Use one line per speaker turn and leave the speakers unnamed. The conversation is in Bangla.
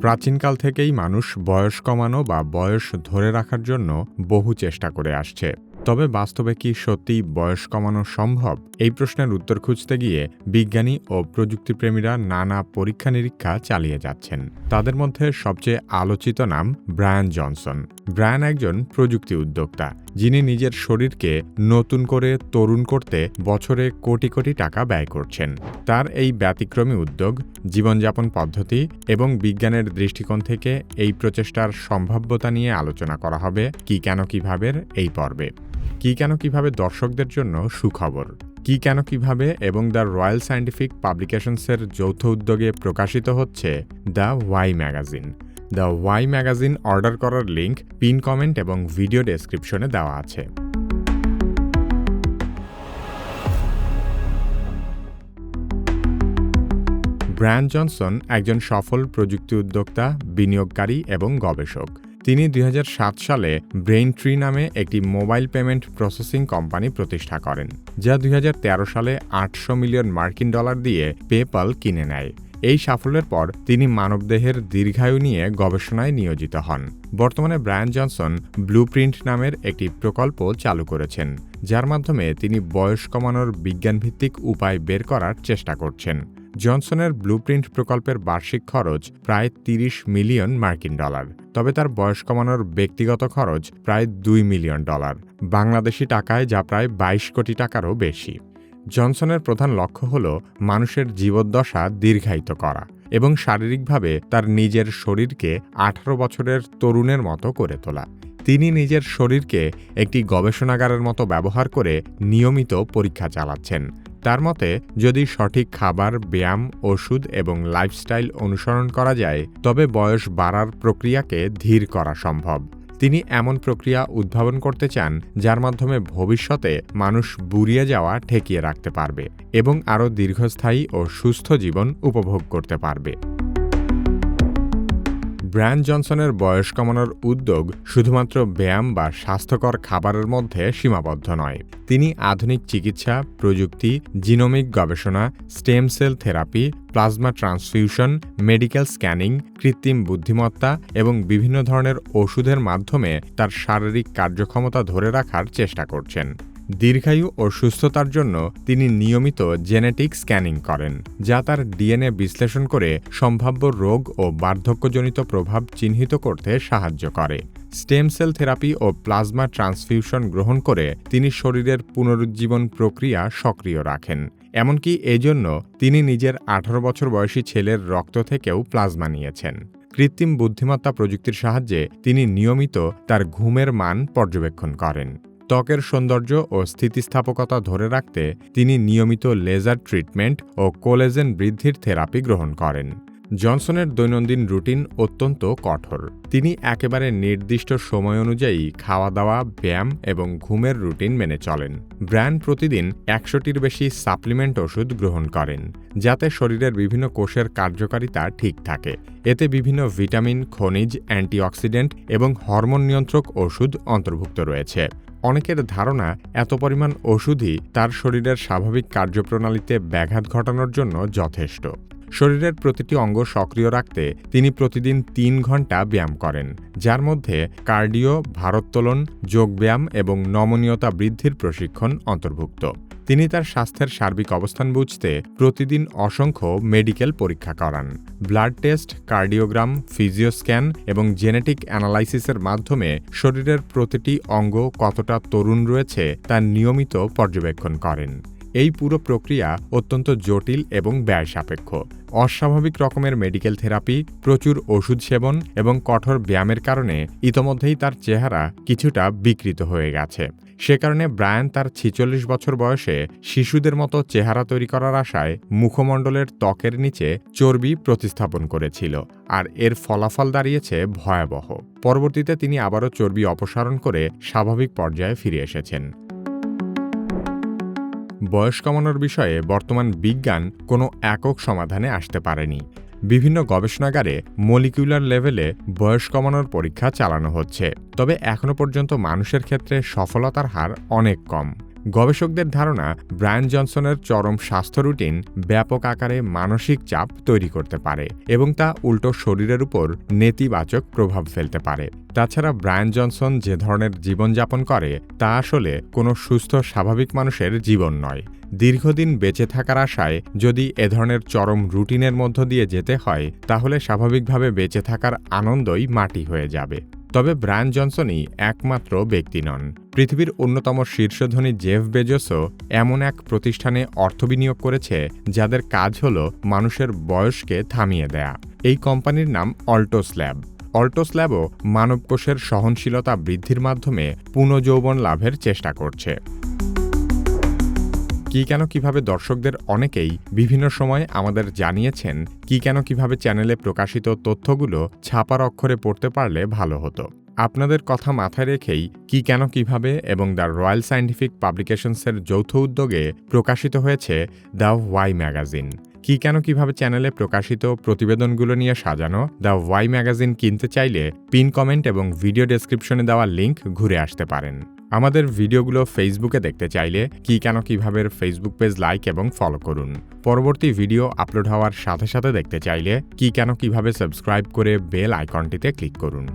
প্রাচীনকাল থেকেই মানুষ বয়স কমানো বা বয়স ধরে রাখার জন্য বহু চেষ্টা করে আসছে। তবে বাস্তবে কি সত্যিই বয়স কমানো সম্ভব? এই প্রশ্নের উত্তর খুঁজতে গিয়ে বিজ্ঞানী ও প্রযুক্তিপ্রেমীরা নানা পরীক্ষা নিরীক্ষা চালিয়ে যাচ্ছেন। তাদের মধ্যে সবচেয়ে আলোচিত নাম ব্রায়ান জনসন। ব্রায়ান একজন প্রযুক্তি উদ্যোক্তা। যিনি নিজের শরীরকে নতুন করে তরুণ করতে বছরে কোটি কোটি টাকা ব্যয় করছেন। তার এই ব্যতিক্রমী উদ্যোগ, জীবনযাপন পদ্ধতি এবং বিজ্ঞানের দৃষ্টিকোণ থেকে এই প্রচেষ্টার সম্ভাব্যতা নিয়ে আলোচনা করা হবে কি কেন কীভাবে এই পর্বে। কি কেন কীভাবে দর্শকদের জন্য সুখবর। কি কেন কীভাবে এবং দ্য রয়্যাল সায়েন্টিফিক পাবলিকেশনসের যৌথ উদ্যোগে প্রকাশিত হচ্ছে the Y magazine. The Y magazine order করার লিঙ্ক পিন কমেন্ট এবং ভিডিও ডেসক্রিপশনে দেওয়া আছে। ব্র্যান জনসন একজন সফল প্রযুক্তি উদ্যোক্তা, বিনিয়োগকারী এবং গবেষক। তিনি দুই হাজার সাত সালে ব্রেইন ট্রি নামে একটি মোবাইল পেমেন্ট প্রসেসিং কোম্পানি প্রতিষ্ঠা করেন, যা দুই হাজার তেরো সালে আটশো মিলিয়ন মার্কিন ডলার দিয়ে পেপাল কিনে নেয়। এই সাফল্যের পর তিনি মানবদেহের দীর্ঘায়ু নিয়ে গবেষণায় নিয়োজিত হন। বর্তমানে ব্রায়ান জনসন ব্লুপ্রিন্ট নামের একটি প্রকল্প চালু করেছেন, যার মাধ্যমে তিনি বয়স কমানোর বিজ্ঞানভিত্তিক উপায় বের করার চেষ্টা করছেন। জনসনের ব্লুপ্রিন্ট প্রকল্পের বার্ষিক খরচ প্রায় ৩০ মিলিয়ন মার্কিন ডলার, তবে তার বয়স কমানোর ব্যক্তিগত খরচ প্রায় দুই মিলিয়ন ডলার। বাংলাদেশি টাকায় যা প্রায় ২২ কোটি টাকারও বেশি। জনসনের প্রধান লক্ষ্য হল মানুষের জীবদ্দশা দীর্ঘায়িত করা এবং শারীরিকভাবে তার নিজের শরীরকে আঠারো বছরের তরুণের মতো করে তোলা। তিনি নিজের শরীরকে একটি গবেষণাগারের মতো ব্যবহার করে নিয়মিত পরীক্ষা চালাচ্ছেন। তার মতে, যদি সঠিক খাবার, ব্যায়াম, ওষুধ এবং লাইফস্টাইল অনুসরণ করা যায়, তবে বয়স বাড়ার প্রক্রিয়াকে ধীর করা সম্ভব। তিনি এমন প্রক্রিয়া উদ্ভাবন করতে চান, যার মাধ্যমে ভবিষ্যতে মানুষ বুড়িয়ে যাওয়া ঠেকিয়ে রাখতে পারবে এবং আরও দীর্ঘস্থায়ী ও সুস্থ জীবন উপভোগ করতে পারবে। ব্র্যান জনসনের বয়স কমানোর উদ্যোগ শুধুমাত্র ব্যায়াম বা স্বাস্থ্যকর খাবারের মধ্যে সীমাবদ্ধ নয়। তিনি আধুনিক চিকিৎসা, প্রযুক্তি, জিনোমিক গবেষণা, stem cell therapy, plasma transfusion, medical scanning, কৃত্রিম বুদ্ধিমত্তা এবং বিভিন্ন ধরনের ওষুধের মাধ্যমে তার শারীরিক কার্যক্ষমতা ধরে রাখার চেষ্টা করছেন। দীর্ঘায়ু ও সুস্থতার জন্য তিনি নিয়মিত জেনেটিক স্ক্যানিং করেন, যা তার ডিএনএ বিশ্লেষণ করে সম্ভাব্য রোগ ও বার্ধক্যজনিত প্রভাব চিহ্নিত করতে সাহায্য করে। স্টেম সেল থেরাপি ও প্লাজমা ট্রান্সফিউশন গ্রহণ করে তিনি শরীরের পুনরুজ্জীবন প্রক্রিয়া সক্রিয় রাখেন। এমনকি এজন্য তিনি নিজের আঠারো বছর বয়সী ছেলের রক্ত থেকেও প্লাজমা নিয়েছেন। কৃত্রিম বুদ্ধিমত্তা প্রযুক্তির সাহায্যে তিনি নিয়মিত তার ঘুমের মান পর্যবেক্ষণ করেন। ত্বকের সৌন্দর্য ও স্থিতিস্থাপকতা ধরে রাখতে তিনি নিয়মিত লেজার ট্রিটমেন্ট ও কোলেজেন বৃদ্ধির থেরাপি গ্রহণ করেন। জনসনের দৈনন্দিন রুটিন অত্যন্ত কঠোর। তিনি একেবারে নির্দিষ্ট সময় অনুযায়ী খাওয়া দাওয়া ব্যায়াম এবং ঘুমের রুটিন মেনে চলেন। ব্র্যান্ড প্রতিদিন একশোটির বেশি সাপ্লিমেন্ট ওষুধ গ্রহণ করেন, যাতে শরীরের বিভিন্ন কোষের কার্যকারিতা ঠিক থাকে। এতে বিভিন্ন ভিটামিন, খনিজ, অ্যান্টিঅক্সিডেন্ট এবং হরমোন নিয়ন্ত্রক ওষুধ অন্তর্ভুক্ত রয়েছে। অনেকের ধারণা এত পরিমাণ ওষুধই তার শরীরের স্বাভাবিক কার্যপ্রণালীতে ব্যাঘাত ঘটানোর জন্য যথেষ্ট। শরীরের প্রতিটি অঙ্গ সক্রিয় রাখতে তিনি প্রতিদিন তিন ঘণ্টা ব্যায়াম করেন, যার মধ্যে কার্ডিও, ভারোত্তোলন, যোগব্যায়াম এবং নমনীয়তা বৃদ্ধির প্রশিক্ষণ অন্তর্ভুক্ত। তিনি তার স্বাস্থ্যের সার্বিক অবস্থান বুঝতে প্রতিদিন অসংখ্য মেডিকেল পরীক্ষা করান। ব্লাড টেস্ট, কার্ডিওগ্রাম ফিজিওস্ক্যান এবং জেনেটিক অ্যানালাইসিসের মাধ্যমে শরীরের প্রতিটি অঙ্গ কতটা তরুণ রয়েছে তা নিয়মিত পর্যবেক্ষণ করেন। এই পুরো প্রক্রিয়া অত্যন্ত জটিল এবং ব্যয় সাপেক্ষ অস্বাভাবিক রকমের মেডিকেল থেরাপি, প্রচুর ওষুধ সেবন এবং কঠোর ব্যায়ামের কারণে ইতোমধ্যেই তার চেহারা কিছুটা বিকৃত হয়ে গেছে। সে কারণে ব্রায়ান তার ছিচল্লিশ বছর বয়সে শিশুদের মতো চেহারা তৈরি করার আশায় মুখমণ্ডলের ত্বকের নিচে চর্বি প্রতিস্থাপন করেছিল আর এর ফলাফল দাঁড়িয়েছে ভয়াবহ। পরবর্তীতে তিনি আবারও চর্বি অপসারণ করে স্বাভাবিক পর্যায়ে ফিরে এসেছেন। বয়স কমানোর বিষয়ে বর্তমান বিজ্ঞান কোনো একক সমাধানে আসতে পারেনি। বিভিন্ন গবেষণাগারে মলিকিউলার লেভেলে বয়স কমানোর পরীক্ষা চালানো হচ্ছে। তবে এখনও পর্যন্ত মানুষের ক্ষেত্রে সফলতার হার অনেক কম। গবেষকদের ধারণা, ব্রায়ান জনসনের চরম স্বাস্থ্য রুটিন ব্যাপক আকারে মানসিক চাপ তৈরি করতে পারে এবং তা উল্টো শরীরের উপর নেতিবাচক প্রভাব ফেলতে পারে। তাছাড়া ব্রায়ান জনসন যে ধরনের জীবনযাপন করে, তা আসলে কোনো সুস্থ, স্বাভাবিক মানুষের জীবন নয়। দীর্ঘদিন বেঁচে থাকার আশায় যদি এ ধরনের চরম রুটিনের মধ্য দিয়ে যেতে হয়, তাহলে স্বাভাবিকভাবে বেঁচে থাকার আনন্দই মাটি হয়ে যাবে। তবে ব্রায়ান জনসনই একমাত্র ব্যক্তি নন। পৃথিবীর অন্যতম শীর্ষধনী জেফ বেজোসও এমন এক প্রতিষ্ঠানে অর্থ বিনিয়োগ করেছে, যাদের কাজ হল মানুষের বয়সকে থামিয়ে দেয়া। এই কোম্পানির নাম অল্টোস ল্যাব। অল্টোস ল্যাবও মানবকোষের সহনশীলতা বৃদ্ধির মাধ্যমে পুনঃযৌবন লাভের চেষ্টা করছে। কি কেন কীভাবে দর্শকদের অনেকেই বিভিন্ন সময় আমাদের জানিয়েছেন, কি কেন কীভাবে চ্যানেলে প্রকাশিত তথ্যগুলো ছাপার অক্ষরে পড়তে পারলে ভালো হতো। আপনাদের কথা মাথায় রেখেই কি কেন কীভাবে এবং দ্য রয়্যাল সায়েন্টিফিক পাবলিকেশনসের যৌথ উদ্যোগে প্রকাশিত হয়েছে দ্য ওয়াই ম্যাগাজিন। কি কেন কীভাবে চ্যানেলে প্রকাশিত প্রতিবেদনগুলো নিয়ে সাজানো, দ্য ওয়াই ম্যাগাজিন কিনতে চাইলে পিন কমেন্ট এবং ভিডিও ডেসক্রিপশনে দেওয়া লিঙ্ক ঘুরে আসতে পারেন। আমাদের ভিডিওগুলো ফেসবুকে দেখতে চাইলে কি কেন কীভাবে ফেসবুক পেজ লাইক এবং ফলো করুন। পরবর্তী ভিডিও আপলোড হওয়ার সাথে সাথে দেখতে চাইলে কি কেন কীভাবে সাবস্ক্রাইব করে বেল আইকনটিতে ক্লিক করুন।